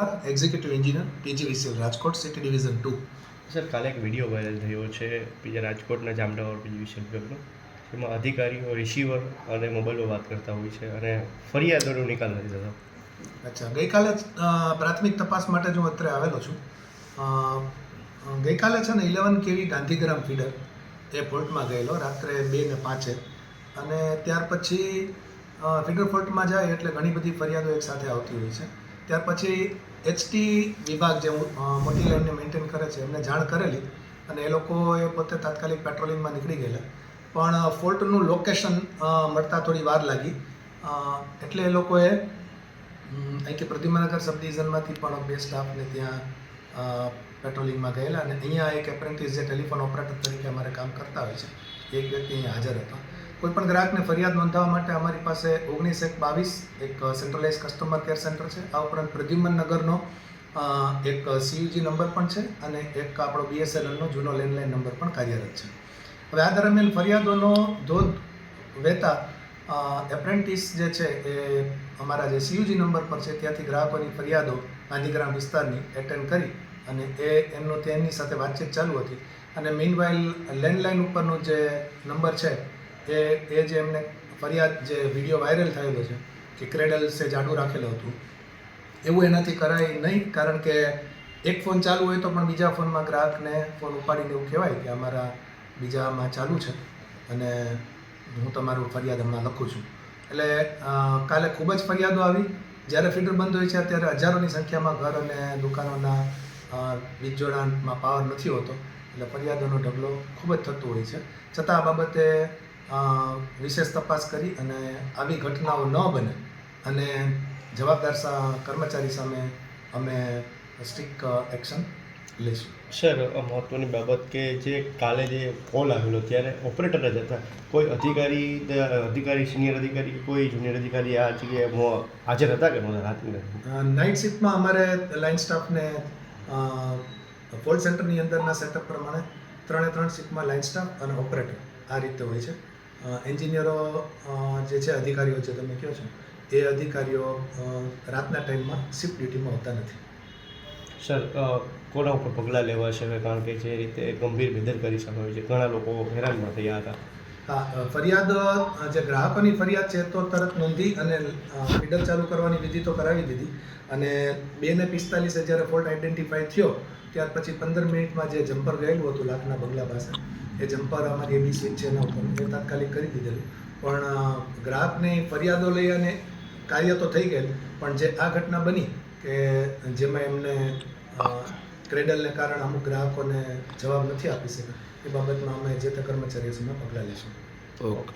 Executive engineer PGVCL Rajkot city division two sir કાલે એક video viral થયો છે બીજા રાજકોટના જામનગર બીજી વિશ્વવિદ્યાલયનો જેમાં અધિકારીઓ રિસીવર અને મોબાઈલો વાત કરતા હોય છે અને ફરિયાદોનો નિકાલ નથી થતો. અચ્છા ગઈકાલે જ, પ્રાથમિક તપાસ માટે જ હું અત્રે આવેલો છું. ગઈકાલે છે ને ઇલેવન કેવી ગાંધીગ્રામ ફીડર એ ફોલ્ટમાં ગયેલો રાત્રે બે ને પાંચે. અને ત્યાર પછી ફીડર ફોર્ટમાં જાય એટલે ઘણી બધી ફરિયાદો એકસાથે આવતી હોય છે. ત્યાર પછી એચટી વિભાગ જે મોટી લેવલને મેન્ટેન કરે છે, એમને જાણ કરેલી અને એ લોકોએ પોતે તાત્કાલિક પેટ્રોલિંગમાં નીકળી ગયેલા. પણ ફોલ્ટનું લોકેશન મળતા થોડી વાર લાગી. એટલે એ લોકોએ અહીંથી પ્રતિમાનગર સબ ડિવિઝનમાંથી પણ બે સ્ટાફને ત્યાં પેટ્રોલિંગમાં ગયેલા અને અહીંયા એક એપ્રેન્ટિસ જે ટેલિફોન ઓપરેટર તરીકે અમારે કામ કરતા હોય છે, એક વ્યક્તિ અહીંયા હાજર હતો. કોઈ પણ ગ્રાહકને ફરિયાદ નોંધાવવા માટે અમારી પાસે ઓગણીસ એક બાવીસ એક સેન્ટ્રલાઇઝ કસ્ટમર કેર સેન્ટર છે. આ ઉપરાંત પ્રદ્યુમન નગરનો એક સીયુજી નંબર પણ છે અને એક આપણો બીએસએનએલનો જૂનો લેન્ડલાઇન નંબર પણ કાર્યરત છે. હવે આ દરમિયાન ફરિયાદોનો ધોધ વહેતા એપ્રેન્ટિસ જે છે એ અમારા જે સીયુજી નંબર પર છે ત્યાંથી ગ્રાહકોની ફરિયાદો ગાંધીગ્રામ વિસ્તારની એટેન્ડ કરી અને એ એમનો તેની સાથે વાતચીત ચાલુ હતી. અને મીનવાઇલ લેન્ડલાઇન ઉપરનો જે નંબર છે એ એ જે એમને ફરિયાદ જે વીડિયો વાયરલ થયેલો છે કે ક્રેડલ સે જાડું રાખેલું હતું, એવું એનાથી કરાય નહીં, કારણ કે એક ફોન ચાલુ હોય તો પણ બીજા ફોનમાં ગ્રાહકને ફોન ઉપાડીને એવું કહેવાય કે અમારા બીજામાં ચાલુ છે. અને હું તમારું ફરિયાદ હમણાં લખું છું. એટલે કાલે ખૂબ જ ફરિયાદો આવી. જ્યારે ફીડર બંધ હોય છે, ત્યારે હજારોની સંખ્યામાં ઘર અને દુકાનોના વીજ જોડાણમાં પાવર નથી હોતો. એટલે ફરિયાદોનો ઢગલો ખૂબ જ થતો હોય છે. છતાં આ બાબતે વિશેષ તપાસ કરી અને આવી ઘટનાઓ ન બને. અને જવાબદાર કર્મચારી સામે અમે સ્ટ્રિક એક્શન લઈશું સર મહત્વની બાબત કે જે કાલે જે કોલ આવેલો ત્યારે ઓપરેટર જ હતા. કોઈ અધિકારી અધિકારી સિનિયર અધિકારી કોઈ જુનિયર અધિકારી આ જગ્યાએ હાજર હતા કે મને રાત? નાઇટ શિફ્ટમાં અમારે લાઇન સ્ટાફને કોલ સેન્ટરની અંદરના સેટઅપ પ્રમાણે ત્રણે ત્રણ શિફ્ટમાં લાઇન સ્ટાફ અને ઓપરેટર આ રીતે હોય છે. એન્જિનિયરો જે છે અધિકારીઓ છે તમે કહો છો એ અધિકારીઓ રાતના ટાઈમમાં શિફ્ટ ડ્યુટીમાં હોતા નથી. સર કોના ઉપર પગલાં લેવા છે? કારણ કે જે રીતે ગંભીર બેદરકારી સામે છે. ઘણા લોકો હેરાનમાં થયા હતા. હા ફરિયાદ જે ગ્રાહકોની ફરિયાદ છે તો તરત નોંધી અને ફીડર ચાલુ કરવાની વિધિ તો કરાવી દીધી. અને બે ને પિસ્તાલીસે જ્યારે ફોલ્ટ આઈડેન્ટિફાઈ થયો. ત્યાર પછી પંદર મિનિટમાં જે જમ્પર ગયેલું હતું લાખના બંગલા પાસે એ જમ્પર અમારી બી સ્વિચ છે, એના ઉપર એ તાત્કાલિક કરી દીધેલું. પણ ગ્રાહકની ફરિયાદો લઈ અને કાર્ય તો થઈ ગયેલ, પણ જે આ ઘટના બની કે જેમાં એમને ક્રેડલને કારણે અમુક ગ્રાહકોને જવાબ નથી આપી શક્યા, એ બાબતમાં અમે જે તે કર્મચારીઓ પગલાં લઈશું ઓકે.